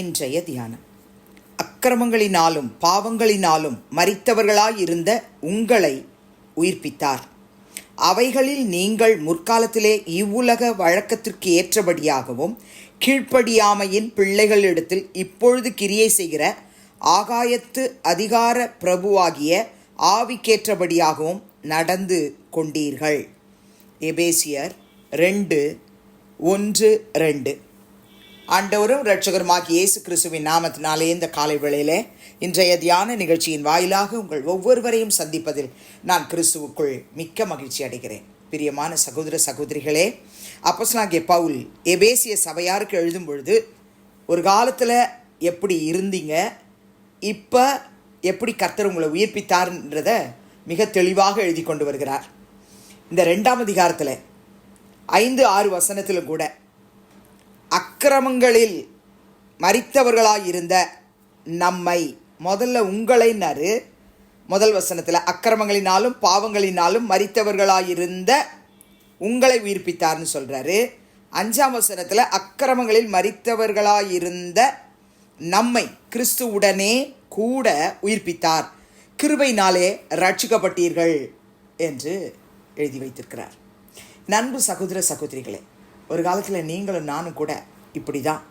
இன்றைய தியானம். அக்கிரமங்களினாலும் பாவங்களினாலும் மறித்தவர்களாயிருந்த உங்களை உயிர்ப்பித்தார். அவைகளில் நீங்கள் முற்காலத்திலே இவ்வுலக வழக்கத்திற்கு ஏற்றபடியாகவும் கீழ்ப்படியாமையின் பிள்ளைகளிடத்தில் இப்பொழுது கிரியை செய்கிற ஆகாயத்து அதிகார பிரபுவாகிய ஆவிக்கேற்றபடியாகவும் நடந்து கொண்டீர்கள். எபேசியர் ரெண்டு ஒன்று ரெண்டு. ஆண்டவரும் இரட்சகருமாகிய இயேசு கிறிஸ்துவின் நாமத்தினாலே இந்த காலை வேளையிலே இன்றைய தியான நிகழ்ச்சியின் வாயிலாக உங்கள் ஒவ்வொருவரையும் சந்திப்பதில் நான் கிறிஸ்துவுக்குள் மிக்க மகிழ்ச்சி அடைகிறேன். பிரியமான சகோதர சகோதரிகளே அப்போஸ்தலனாகிய பவுல் எபேசிய சபையாருக்கு எழுதும் பொழுது ஒரு காலத்தில் எப்படி இருந்தீங்க இப்போ எப்படி கர்த்தர் உங்களை உயிர்ப்பித்தார்ன்றத மிக தெளிவாக எழுதி கொண்டு வருகிறார். இந்த ரெண்டாம் அதிகாரத்தில் ஐந்து ஆறு வசனத்திலும் கூட அக்கிரமங்களில் மறித்தவர்களாயிருந்த நம்மை முதல்ல உங்களை நறு முதல் வசனத்தில் அக்கிரமங்களினாலும் பாவங்களினாலும் மறித்தவர்களாயிருந்த உங்களை உயிர்ப்பித்தார்னு சொல்கிறாரு அஞ்சாம் வசனத்தில் அக்கிரமங்களில் மறித்தவர்களாயிருந்த நம்மை கிறிஸ்துவுடனே கூட உயிர்ப்பித்தார். கிருபையினாலே ரட்சிக்கப்பட்டீர்கள் என்று எழுதி வைத்திருக்கிறார். நண்பு சகோதர சகோதரிகளே ஒரு காலத்தில் நீங்களும் நானும் கூட இப்படி தான்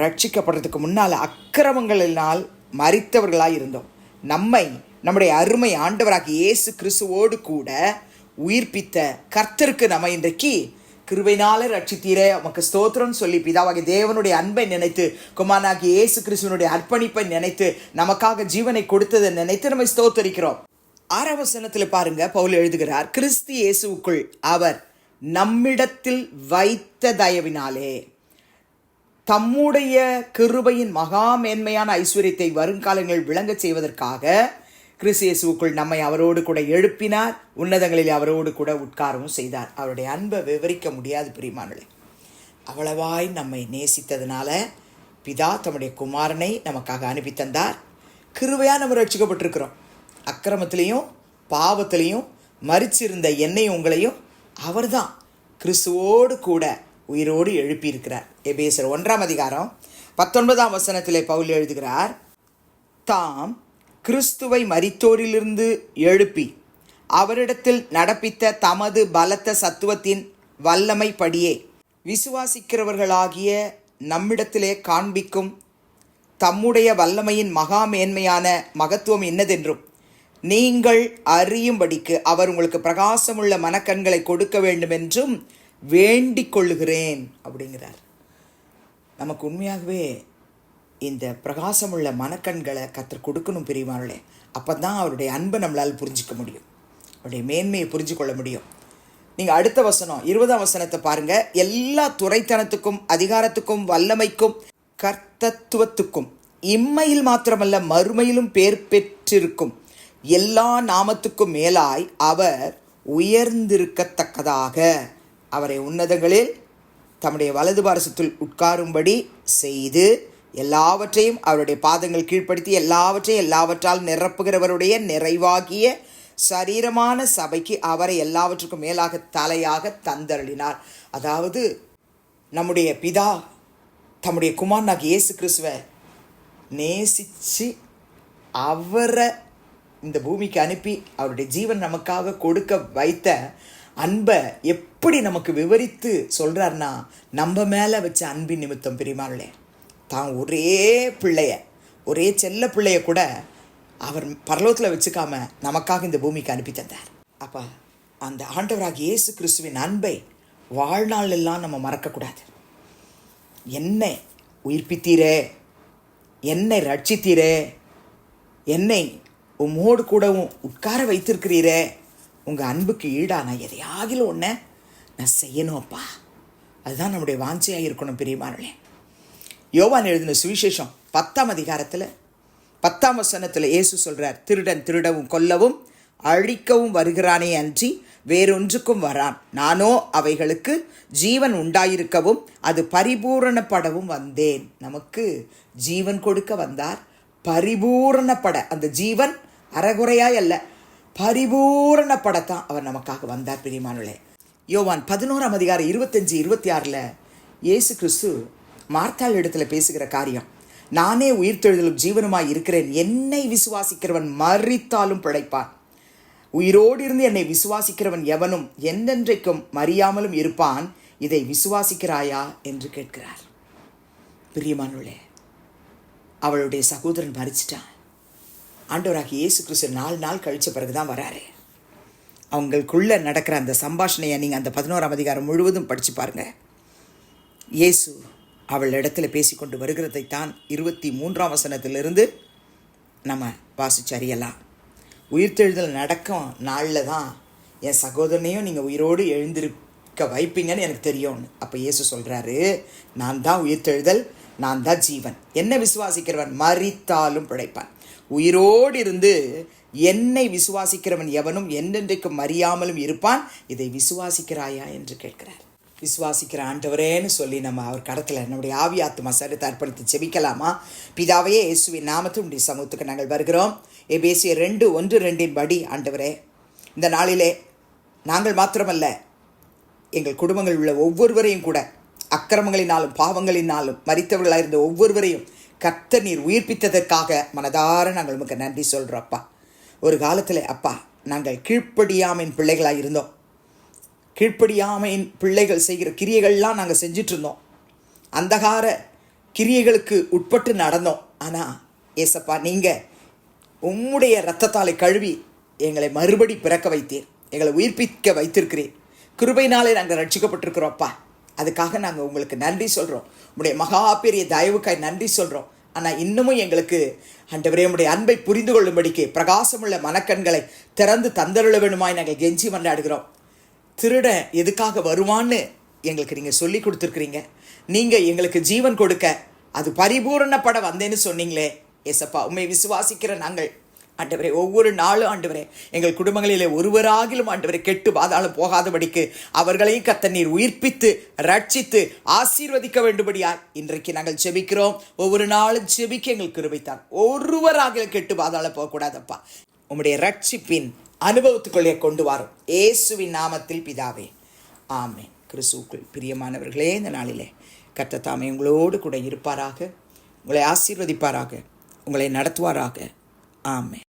ரட்சிக்கப்படுறதுக்கு முன்னால் அக்கிரமங்களினால் மறித்தவர்களாக இருந்தோம். நம்மை நம்முடைய அருமை ஆண்டவராக இயேசு கிறிஸ்துவோடு கூட உயிர்ப்பித்த கர்த்தருக்கு நம்ம இன்றைக்கு கிருபைனால ரட்சித்தீரே. உமக்கு ஸ்தோத்திரம்னு சொல்லி பிதாவாகி தேவனுடைய அன்பை நினைத்து குமாராகி இயேசு கிறிஸ்துவனுடைய அர்ப்பணிப்பை நினைத்து நமக்காக ஜீவனை கொடுத்ததை நினைத்து நம்ம ஸ்தோத்தரிக்கிறோம். ஆறாம் வசனத்தில் பாருங்க பவுல் எழுதுகிறார் கிறிஸ்து இயேசுவுக்குள் அவர் நம்மிடத்தில் வைத்த தயவினாலே தம்முடைய கிருபையின் மகா மேன்மையான ஐஸ்வர்யத்தை வருங்காலங்களில் விளங்கச் செய்வதற்காக கிறிஸ்தியேசுவுக்குள் நம்மை அவரோடு கூட எழுப்பினார் உன்னதங்களில் அவரோடு கூட உட்காரவும் செய்தார். அவருடைய அன்பை விவரிக்க முடியாது பிரிமானே அவ்வளவாய் நம்மை நேசித்ததுனால பிதா தம்முடைய குமாரனை நமக்காக அனுப்பி தந்தார். கிருவையாக நம்ம ரட்சிக்கப்பட்டிருக்கிறோம். அக்கிரமத்திலையும் பாவத்திலையும் மறிச்சிருந்த என்னையும் உங்களையும் அவர்தான் கிறிஸ்துவோடு கூட உயிரோடு எழுப்பியிருக்கிறார். எபேசர் ஒன்றாம் அதிகாரம் பத்தொன்பதாம் வசனத்திலே பவுல் எழுதுகிறார் தாம் கிறிஸ்துவை மரித்தோரிலிருந்து எழுப்பி அவரிடத்தில் நடப்பித்த தமது பலத்த சத்துவத்தின் வல்லமைப்படியே விசுவாசிக்கிறவர்களாகிய நம்மிடத்திலே காண்பிக்கும் தம்முடைய வல்லமையின் மகா மேன்மையான மகத்துவம் என்னதென்றும் நீங்கள் அறியும்படிக்கு அவர் உங்களுக்கு பிரகாசமுள்ள மனக்கண்களை கொடுக்க வேண்டுமென்றும் வேண்டிக் கொள்ளுகிறேன் அப்படிங்கிறார். நமக்கு உண்மையாகவே இந்த பிரகாசமுள்ள மனக்கண்களை கத்தர் கொடுக்கணும் பிரிவானே அப்போ தான் அவருடைய அன்பை நம்மளால் புரிஞ்சிக்க முடியும். அவருடைய மேன்மையை புரிஞ்சு கொள்ள முடியும். நீங்கள் அடுத்த வசனம் இருபதாம் வசனத்தை பாருங்க. எல்லா துறைத்தனத்துக்கும் அதிகாரத்துக்கும் வல்லமைக்கும் கர்த்தத்துவத்துக்கும் இம்மையில் மாத்திரமல்ல மறுமையிலும் பேர் பெற்றிருக்கும். எல்லா நாமத்துக்கும் மேலாய் அவர் உயர்ந்திருக்கத்தக்கதாக. அவரை உன்னதங்களில் தம்முடைய வலது பாரசத்தில் உட்காரும்படி செய்து எல்லாவற்றையும் அவருடைய பாதங்கள் கீழ்ப்படுத்தி எல்லாவற்றையும் எல்லாவற்றால் நிரப்புகிறவருடைய நிறைவாகிய சரீரமான சபைக்கு அவரை எல்லாவற்றுக்கும் மேலாக தலையாக தந்தருளினார். அதாவது நம்முடைய பிதா தம்முடைய குமாரனாக இயேசு கிறிஸ்துவை நேசித்து அவரை இந்த பூமிக்கு அனுப்பி அவருடைய ஜீவன் நமக்காக கொடுக்க வைத்த அன்பை எப்படி நமக்கு விவரித்து சொல்கிறாருன்னா நம்ம மேலே வச்ச அன்பின் நிமித்தம் பிரிமாளே தான் ஒரே பிள்ளைய ஒரே செல்ல பிள்ளைய கூட அவர் பரலோகத்தில் வச்சுக்காம நமக்காக இந்த பூமிக்கு அனுப்பி தந்தார். அப்போ அந்த ஆண்டவராக இயேசு கிறிஸ்துவின் அன்பை வாழ்நாள் எல்லாம் நம்ம மறக்கக்கூடாது. என்னை உயிர்ப்பித்தீரே என்னை ரட்சித்தீரே என்னை உம்மோடு கூடவும் உட்கார வைத்திருக்கிறீரே. உங்கள் அன்புக்கு ஈடான எதையாகிலும் ஒன்று நான் செய்யணும் அப்பா. அதுதான் நம்முடைய வாஞ்சையாக இருக்கணும் பெரியமானே யோவான் எழுதின சுவிசேஷம் பத்தாம் அதிகாரத்தில் பத்தாம் வசனத்தில் இயேசு சொல்கிறார் திருடன் திருடவும் கொல்லவும் அழிக்கவும் வருகிறானே அன்றி வேறொன்றுக்கும் வரான். நானோ அவைகளுக்கு ஜீவன் உண்டாயிருக்கவும் அது பரிபூரணப்படவும் வந்தேன். நமக்கு ஜீவன் கொடுக்க வந்தார் பரிபூரணப்பட அந்த ஜீவன் அறகுறையாய் அல்ல. பரிபூரணப்படத்தான் அவர் நமக்காக வந்தார் பிரியமானுளே யோவான் பதினோராம் அதிகாரம் இருபத்தஞ்சு இருபத்தி ஆறில் இயேசு கிறிஸ்து மார்த்தாள் இடத்துல பேசுகிற காரியம் நானே உயிர்த்தெழுதலும் ஜீவனுமாய் இருக்கிறேன். என்னை விசுவாசிக்கிறவன் மறித்தாலும் பிழைப்பான். உயிரோடு இருந்து என்னை விசுவாசிக்கிறவன் எவனும் என்றென்றைக்கும் மறியாமலும் இருப்பான். இதை விசுவாசிக்கிறாயா? என்று கேட்கிறார். பிரியமானுளே அவளுடைய சகோதரன் மறிச்சிட்டான் ஆண்டவராகி இயேசு கிறிஸ்து நாலு நாள் கழிச்ச பிறகு தான் வராரு. அவங்களுக்குள்ளே நடக்கிற அந்த சம்பாஷணையை நீங்கள் அந்த பதினோராம் அதிகாரம் முழுவதும் படித்து பாருங்கள் இயேசு அவள் இடத்துல பேசிக்கொண்டு வருகிறதை தான் இருபத்தி மூன்றாம் வசனத்திலிருந்து நம்ம வாசிச்சு அறியலாம். உயிர்த்தெழுதல் நடக்கும் நாளில் தான் என் சகோதரனையும் நீங்கள் உயிரோடு எழுந்திருக்க வைப்பீங்கன்னு எனக்கு தெரியும்னு. அப்போ இயேசு சொல்கிறாரு நான் தான் உயிர்த்தெழுதல் நான் தான் ஜீவன். என்ன விசுவாசிக்கிறவன் மறித்தாலும் பிழைப்பான். உயிரோடு இருந்து என்னை விசுவாசிக்கிறவன் எவனும் என்றென்றைக்கும் அறியாமலும் இருப்பான். இதை விசுவாசிக்கிறாயா என்று கேட்கிறார். விசுவாசிக்கிற ஆண்டவரேன்னு சொல்லி நம்ம அவர் கடத்தில் நம்முடைய ஆவி ஆத்மா சரித்தை அர்ப்பணித்து செபிக்கலாமா பிதாவையே இயேசுவின் நாமத்தில் உடைய சமூகத்துக்கு நாங்கள் வருகிறோம். எபேசிய ரெண்டு ஒன்று ரெண்டின் படி ஆண்டவரே இந்த நாளிலே நாங்கள் மாத்திரமல்ல எங்கள் குடும்பங்கள் உள்ள ஒவ்வொருவரையும் கூட அக்கிரமங்களினாலும் பாவங்களினாலும் மறித்தவர்களாக இருந்த ஒவ்வொருவரையும் கத்த நீர் உயிர்ப்பித்ததற்காக மனதார நாங்கள் உமக்கு நன்றி சொல்கிறோம் அப்பா ஒரு காலத்தில் அப்பா நாங்கள் கீழ்ப்படியாமின் பிள்ளைகளாக இருந்தோம். கீழ்ப்படியாமையின் பிள்ளைகள் செய்கிற கிரியைகள்லாம் நாங்கள் செஞ்சிட்ருந்தோம் அந்தகார கிரியைகளுக்கு உட்பட்டு நடந்தோம். ஆனால் ஏசப்பா நீங்கள் உம்முடைய ரத்தத்தாலை கழுவி எங்களை மறுபடி பிறக்க வைத்தீர். எங்களை உயிர்ப்பிக்க வைத்திருக்கிறீர். கிருபைனாலே நாங்கள் ரட்சிக்கப்பட்டிருக்கிறோம்ப்பா அதுக்காக நாங்கள் உங்களுக்கு நன்றி சொல்கிறோம் உங்களுடைய மகா பெரிய தயவுக்காய் நன்றி சொல்கிறோம் ஆனால் இன்னமும் எங்களுக்கு ஆண்டவரே உடைய அன்பை புரிந்து கொள்ளும்படிக்கு பிரகாசமுள்ள மனக்கண்களை திறந்து தந்தருள வேணுமாய் நாங்கள் கெஞ்சி மன்றாடுகிறோம். திருடன் எதுக்காக வருவான்னு எங்களுக்கு நீங்கள் சொல்லி கொடுத்துருக்குறீங்க. நீங்கள் எங்களுக்கு ஜீவன் கொடுக்க அது பரிபூரணப்பட வந்தேன்னு சொன்னீங்களே ஏசப்பா. உண்மை விசுவாசிக்கிற நாங்கள் ஆண்டவரே ஒவ்வொரு நாளும் ஆண்டவரே எங்கள் குடும்பங்களிலே ஒருவராகிலும் ஆண்டவரை கெட்டு பாதாளம் போகாதபடிக்கு அவர்களையும் கத்த நீர் உயிர்ப்பித்து ரட்சித்து ஆசீர்வதிக்க வேண்டும்படியா இன்றைக்கு நாங்கள் செபிக்கிறோம் ஒவ்வொரு நாளும் செபிக்க எங்களுக்கு கிருபித்தார் ஒருவராக கெட்டு பாதாளம் போகக்கூடாதப்பா. உம்முடைய ரட்சிப்பின் அனுபவத்துக்குள்ளே கொண்டு வரும். இயேசுவின் நாமத்தில் பிதாவே ஆமே கிறிஸ்துவுக்குள் பிரியமானவர்களே இந்த நாளிலே கர்த்தர் தாமே உங்களோடு கூட இருப்பாராக. உங்களை ஆசீர்வதிப்பாராக. உங்களை நடத்துவாராக. ஆமே